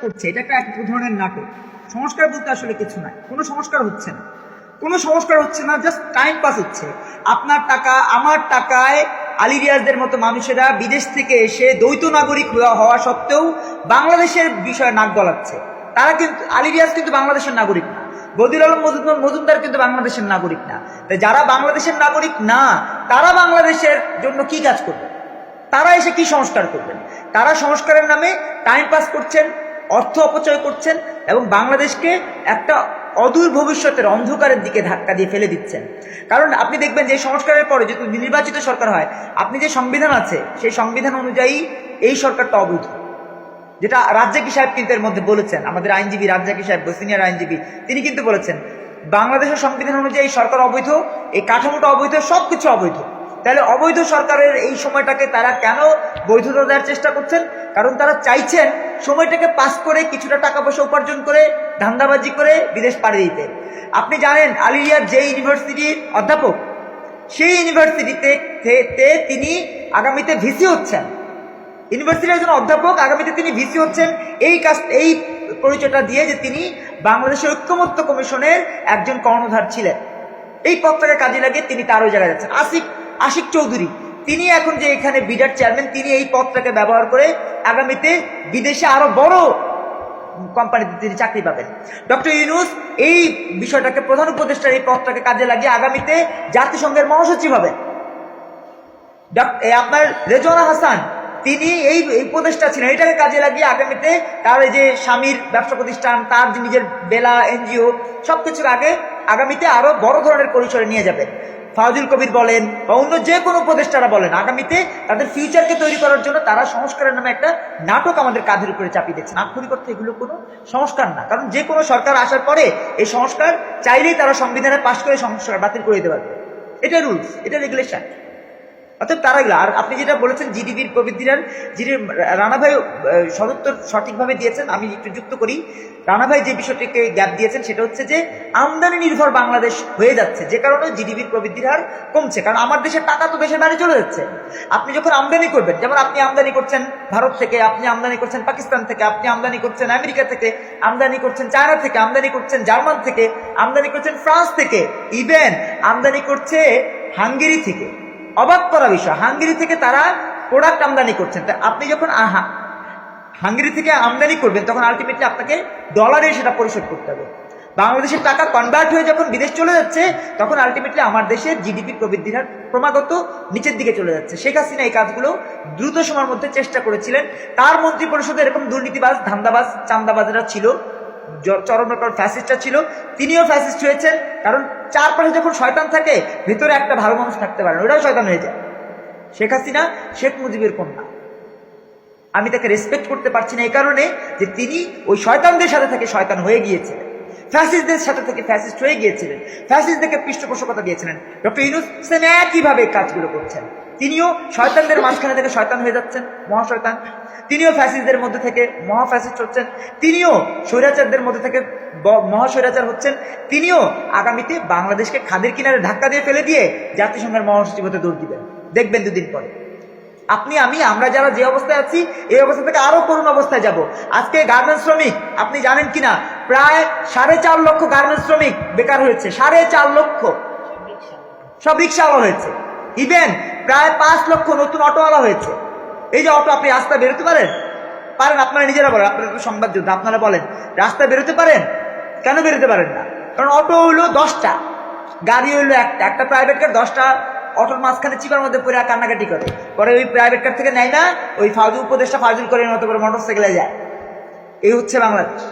করছে, এটা একটা এক ধরনের নাটক। সংস্কার বলতে আসলে কিছু নাই। কোনো সংস্কার হচ্ছে না। কোনো সংস্কার হচ্ছে না জাস্ট টাইম পাস হচ্ছে। আপনার টাকা, আমার টাকায় আলিরিয়াজদের মতো মানুষেরা বিদেশ থেকে এসে দ্বৈত নাগরিক হওয়া সত্ত্বেও বাংলাদেশের বিষয়ে নাক গলাচ্ছে। তারা কিন্তু আলিরিয়াজ কিন্তু বাংলাদেশের নাগরিক না। বদির আলম মজুমদার মজুমদার কিন্তু বাংলাদেশের নাগরিক না। তাই যারা বাংলাদেশের নাগরিক না, তারা বাংলাদেশের জন্য কি কাজ করবে? তারা এসে কি সংস্কার করবেন? তারা সংস্কারের নামে টাইম পাস করছেন অর্থ অপচয় করছেন এবং বাংলাদেশকে একটা অদূর ভবিষ্যতের অন্ধকারের দিকে ধাক্কা দিয়ে ফেলে দিচ্ছেন। কারণ আপনি দেখবেন যে সংস্কারের পরে যেহেতু নির্বাচিত সরকার হয়, আপনি যে সংবিধান আছে, সেই সংবিধান অনুযায়ী এই সরকারটা অবৈধ। যেটা রাজ্জাকি সাহেব কিন্তু এর মধ্যে বলেছেন, আমাদের আইনজীবী রাজ্জাকি সাহেব, সিনিয়র আইনজীবী, তিনি কিন্তু বলেছেন, বাংলাদেশের সংবিধান অনুযায়ী সরকার অবৈধ, এই কাঠামোটা অবৈধ সব কিছু অবৈধ। তাহলে অবৈধ সরকারের এই সময়টাকে তারা কেন বৈধতা দেওয়ার চেষ্টা করছেন? কারণ তারা চাইছেন সময়টাকে পাস করে কিছুটা টাকা পয়সা উপার্জন করে, ধান্দাবাজি করে বিদেশ পাড়ি দিতে আপনি জানেন আলিরিয়ার যে ইউনিভার্সিটির অধ্যাপক, সেই ইউনিভার্সিটিতে তিনি আগামীতে ভিসি হচ্ছেন। ইউনিভার্সিটির একজন অধ্যাপক আগামীতে তিনি ভিসি হচ্ছেন। এই কাজ, এই পরিচয়টা দিয়ে যে তিনি বাংলাদেশের ঐক্যমত্য কমিশনের একজন কর্ণধার ছিলেন। এই পদটাকে কাজে লাগিয়ে তিনি তার ওই জায়গায় যাচ্ছেন। আসিফ আশিক চৌধুরী তিনি এখন যে এখানে বিরাট চেয়ারম্যান, তিনি এই পদটাকে ব্যবহার করে আগামীতে বিদেশে আরও বড় কোম্পানিতে তিনি চাকরি পাবেন। ডক্টর ইউনুস এই বিষয়টাকে প্রধান উপদেষ্টার এই পদটাকে কাজে লাগিয়ে আগামীতে জাতিসংঘের মহাসচিব হবেন। আপনার রেজওয়ানা হাসান, তিনি এই উপদেষ্টা ছিলেন, এটাকে কাজে লাগিয়ে আগামীতে তার যে স্বামীর ব্যবসা প্রতিষ্ঠান, তার নিজের বেলা, এনজিও, সবকিছুর আগে আগামীতে আরও বড় ধরনের পরিসরে নিয়ে যাবেন। ফাউজুল কবির বলেন বা অন্য যে কোনো উপদেষ্টারা বলেন, আগামীতে তাদের ফিউচারকে তৈরি করার জন্য তারা সংস্কারের নামে একটা নাটক আমাদের কাঁধের উপরে চাপিয়ে দিচ্ছে আক্ষরিক অর্থে এগুলো কোনো সংস্কার না, কারণ যে কোনো সরকার আসার পরে এই সংস্কার চাইলেই তারা সংবিধানে পাশ করে সংস্কার বাতিল করে দিতে পারবে। এটা রুলস এটা রেগুলেশন অর্থাৎ তারা এগুলো আর আপনি যেটা বলেছেন জিডিপির প্রবৃদ্ধির জিডি রানা ভাই সদুত্তর সঠিকভাবে দিয়েছেন, আমি একটু যুক্ত করি। রানা ভাই যে বিষয়টিকে গ্যাপ দিয়েছেন, সেটা হচ্ছে যে, আমদানি নির্ভর বাংলাদেশ হয়ে যাচ্ছে, যে কারণে জিডিপির প্রবৃদ্ধির হার কমছে। কারণ আমার দেশের টাকা তো দেশের বাইরে চলে যাচ্ছে। আপনি যখন আমদানি করবেন, যেমন আপনি আমদানি করছেন ভারত থেকে, আপনি আমদানি করছেন পাকিস্তান থেকে, আপনি আমদানি করছেন আমেরিকা থেকে, আমদানি করছেন চায়না থেকে, আমদানি করছেন জার্মান থেকে, আমদানি করছেন ফ্রান্স থেকে, ইভেন আমদানি করছে হাঙ্গেরি থেকে। অবাক করা বিষয়। হাঙ্গেরি থেকে তারা প্রোডাক্ট আমদানি করছেন। তা আপনি যখন আহা, হাঙ্গেরি থেকে আমদানি করবেন, তখন আলটিমেটলি আপনাকে ডলারে সেটা পরিশোধ করতে হবে। বাংলাদেশের টাকা কনভার্ট হয়ে যখন বিদেশ চলে যাচ্ছে, তখন আলটিমেটলি আমার দেশের জিডিপি প্রবৃদ্ধির হার ক্রমাগত নিচের দিকে চলে যাচ্ছে। শেখ হাসিনা এই কাজগুলো দ্রুত সময়ের মধ্যে চেষ্টা করেছিলেন। তার মন্ত্রী পরিষদে এরকম দুর্নীতিবাজ, ধান্দাবাজ, চান্দাবাজরা ছিল। জ- ফ্যাসিস্টটা ছিল তিনিও ফ্যাসিস্ট হয়েছেন কারণ চারপাশে যখন শয়তান থাকে ভেতরে একটা ভালো মানুষ থাকতে পারে না, ওটাও শয়তান হয়ে যায় শেখ হাসিনা শেখ মুজিবের কন্যা। আমি তাকে রেসপেক্ট করতে পারছি না এই কারণে যে তিনি ওই শয়তানদের সাথে থেকে শয়তান হয়ে গিয়েছিলেন। ফ্যাসিস্টদের সাথে থেকে ফ্যাসিস্ট হয়ে গিয়েছিলেন। ফ্যাসিস্টদেরকে পৃষ্ঠপোষকতা দিয়েছিলেন। ডক্টর ইউনুস সেম একইভাবে কাজগুলো করছেন। তিনিও শয়তানদের মাঝখানে থেকে শয়তান হয়ে যাচ্ছেন মহাশয়তান। তিনিও ফ্যাসিস্টদের মধ্যে থেকে মহাফ্যাসিস্ট হচ্ছেন, তিনিও স্বৈরাচারদের মধ্যে থেকে মহাস্বৈরাচার হচ্ছেন, তিনিও আগামীতে বাংলাদেশকে খাদের কিনারে ধাক্কা দিয়ে ফেলে দিয়ে জাতিসংঘের মহাসচিব হতে দৌড় দিবেন। দেখবেন দুদিন পরে। আপনি, আমি, আমরা যারা যে অবস্থায় আছি, এই অবস্থা থেকে আরও করুণ অবস্থায় যাব। আজকে গার্মেন্টস শ্রমিক, আপনি জানেন কিনা প্রায় সাড়ে চার লক্ষ গার্মেন্টস শ্রমিক বেকার হয়েছে, সাড়ে চার লক্ষ। সব রিক্সাওয়ালা হয়েছে। ইভেন প্রায় পাঁচ লক্ষ নতুন অটোওয়ালা হয়েছে। এই যে অটো আপনি রাস্তায় বেরোতে পারেন? পারেন, আপনারা নিজেরা বলেন, আপনারা তো সংবাদ যুদ্ধ আপনারা বলেন, রাস্তায় বেরোতে পারেন? কেন বেরোতে পারেন না? কারণ অটো হইল দশটা, গাড়ি হইল একটা একটা প্রাইভেট কার দশটা, অটোর মাঝখানে চিপার মধ্যে পরে কান্নাকাটি করে। পরে ওই প্রাইভেট কার থেকে নেয় না, ওই ফাজুল উপদেশটা ফাজুল করে মতো করে মোটর সাইকেলে যায়। এই হচ্ছে বাংলাদেশ।